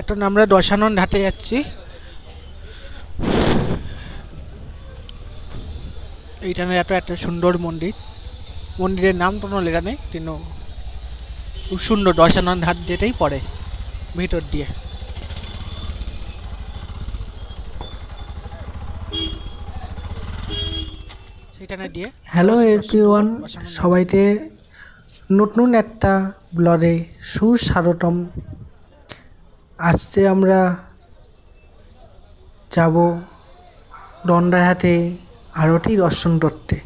এখন আমরা দশানন ঘাটে যাচ্ছি। এইখানে এত একটা সুন্দর মন্দির। মন্দিরের নাম কোনো লেখা নেই কিন্তু খুব সুন্দর দশানন ঘাট যেটাই পড়ে ভিতর দিয়ে। সেইখানে দিয়ে হ্যালো এভরিওয়ান সবাইকে নতুন একটা ব্লগে সুস্বাগতম। আজকে আমরা যাব দণ্ডাহাটে আরতি দর্শন করতে।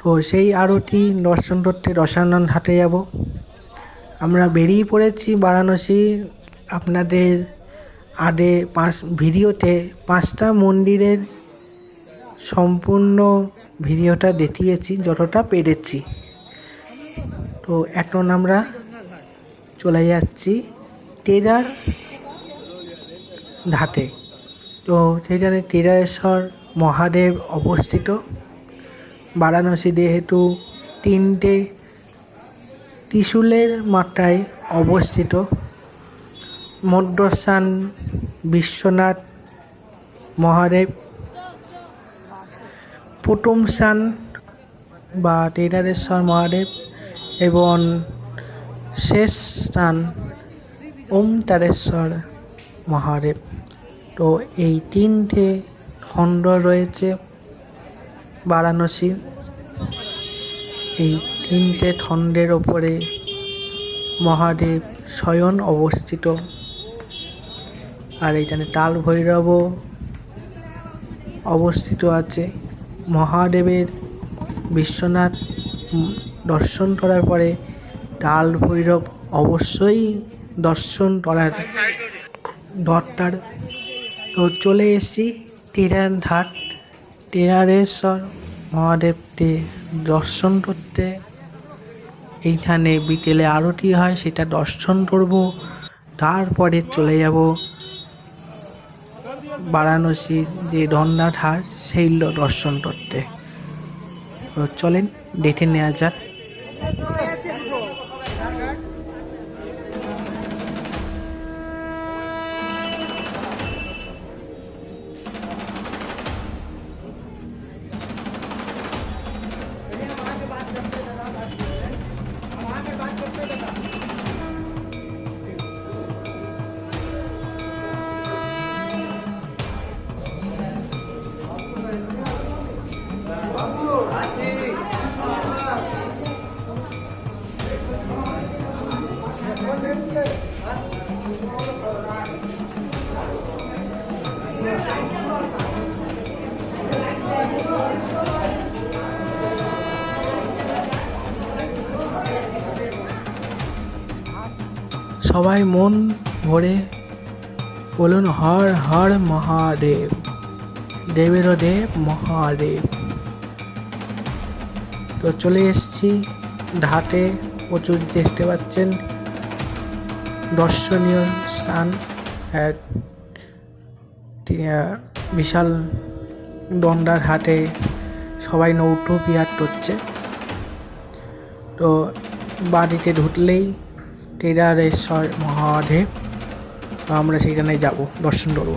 তো সেই আরতি দর্শন করতে রসানন হাটে যাব। আমরা বেরিয়ে পড়েছি বারাণসী। আপনাদের আগে পাঁচ, ভিডিওতে পাঁচটা মন্দিরের সম্পূর্ণ ভিডিওটা দেখিয়েছি, যতটা পেরেছি। তো এখন আমরা চলে যাচ্ছি। টেরার ঘাটে। তো সেখানে টেরারেশ্বর মহাদেব অবস্থিত। বারাণসী যেহেতু তিনটে ত্রিশূলের মাথায় অবস্থিত। মদ্রস্থান বিশ্বনাথ মহাদেব। প্রথম স্থান বা টেরারেশ্বর মহাদেব এবং শেষ স্থান ওমতারেশ্বর মহাদেব। তো এই তিনটে খণ্ড রয়েছে বারাণসীর এই তিনটে খণ্ডের ওপরে মহাদেব স্বয়ং অবস্থিত। আর এইখানে তাল ভৈরবও অবস্থিত আছে। মহাদেবের বিশ্বনাথ দর্শন করার পরে তাল ভৈরব অবশ্যই দর্শন করার দরকার। তো চলে এসেছি টেরার ঘাট। টেরারেশ্বর মহাদেবকে দর্শন করতে। এইখানে বিকেলে আরতি হয়, সেটা দর্শন করব। তারপরে চলে যাব বারাণসীর যে দণ্ডার হাট সেইগুলো দর্শন করতে। চলেন, দেখে নেওয়া যাক। সবাই মন ভরে বলুন, হর হর মহাদেব দেবেরও দেব মহাদেব। তো চলে এসেছি ঘাটে, প্রচুর দেখতে পাচ্ছেন। দর্শনীয় স্থান বিশাল দণ্ডার হাটে সবাই নৌটো বিহার করছে। তো বাড়িতে ঢুকলেই টেরারেশ্বর মহাদেব। আমরা সেখানে যাব দর্শন করব।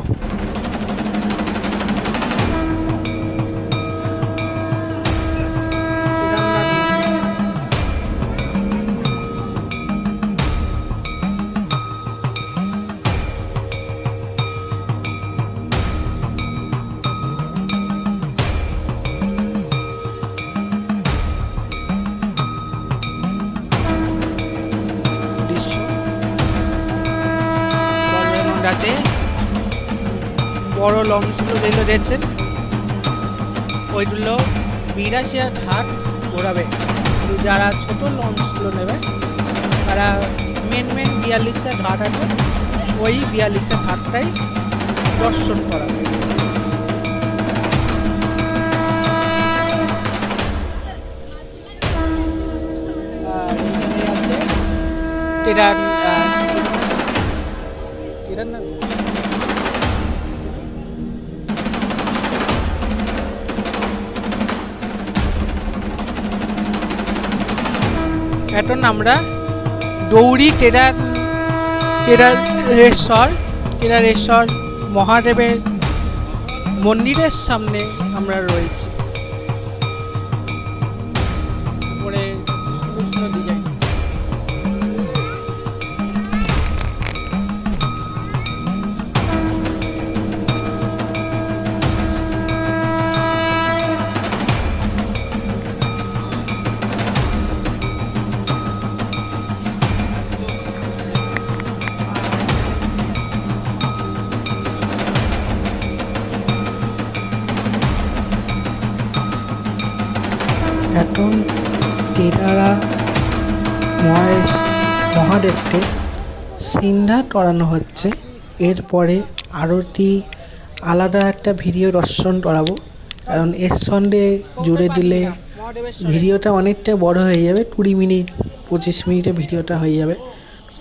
বড় লঞ্চগুলো যেগুলো দেখছেন, ওইগুলো বিরাশি আর ঘাট ঘোরাবে। কিন্তু যারা ছোট লঞ্চগুলো নেবে, তারা মেন মেন বিয়াল্লিশটা ঘাট আছে, ওই বিয়াল্লিশটা ঘাটটাই দর্শন করাবে। না এখন আমরা দৌড়ি টেরার কেদারেশ্বর কেদারেশ্বর মহাদেবের মন্দিরের সামনে আমরা রয়েছি। এখন টেরারা মহেশ মহাদেবকে সিন্ধা টরানো হচ্ছে। এরপরে আরতি আলাদা একটা ভিডিও দর্শন করাবো। কারণ এর সঙ্গে জুড়ে দিলে ভিডিওটা অনেকটা বড় হয়ে যাবে, কুড়ি মিনিট, পঁচিশ মিনিটের ভিডিওটা হয়ে যাবে।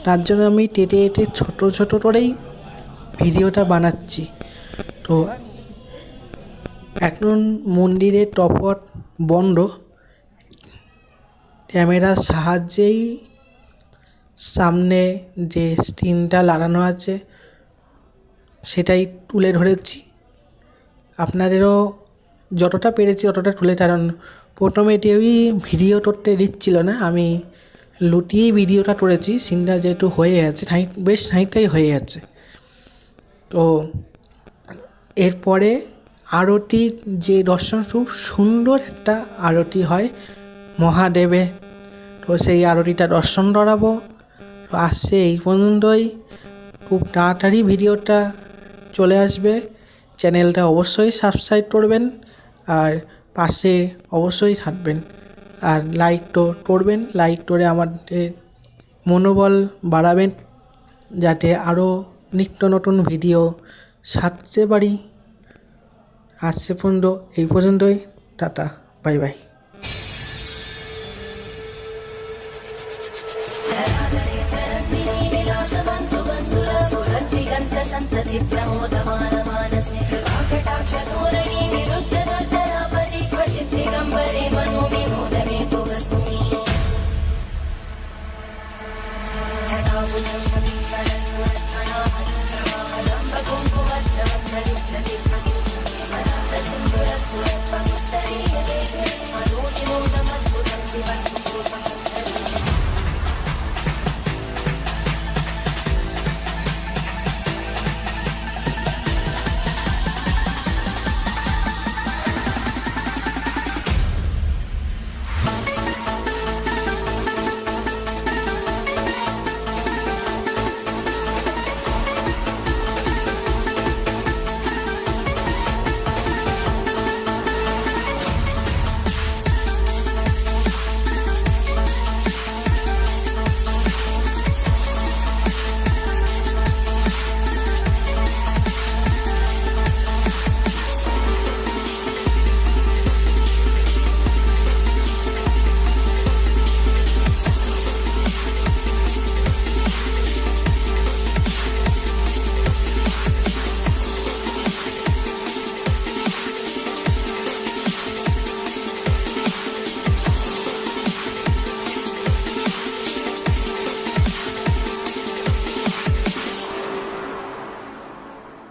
তার জন্য আমি টেটে টেটে ছোটো ছোটো করেই ভিডিওটা বানাচ্ছি। তো এখন মন্দিরের টপট বন্ধ। ক্যামেরার সাহায্যেই সামনে যে স্ক্রিনটা লাগানো আছে, সেটাই তুলে ধরেছি। আপনাদেরও যতটা পেরেছি ততটা তুলে, কারণ প্রথমে কেউই ভিডিও করতে দিচ্ছিল না, আমি লুটিয়েই ভিডিওটা করেছি, সিনটা যেহেতু হয়ে গেছে বেশ ঠাইটাই হয়ে গেছে। তো এরপরে আরতি যে দর্শন, খুব সুন্দর একটা আরতি হয় মহাদেবে। তো সেই আরতিটা দর্শন করাবো। তো আসছে এই পর্যন্তই। খুব তাড়াতাড়ি ভিডিওটা চলে আসবে। চ্যানেলটা অবশ্যই সাবস্ক্রাইব করবেন আর পাশে অবশ্যই থাকবেন। আর লাইক তো করবেন, লাইক করে আমাদের মনোবল বাড়াবেন, যাতে আরও নিত্য নতুন ভিডিও ছাড়তে পারি। সে পর্যন্ত, এই পর্যন্তই। Tata, bye bye. प्रमोदमानमानसे। प्रटक्षतो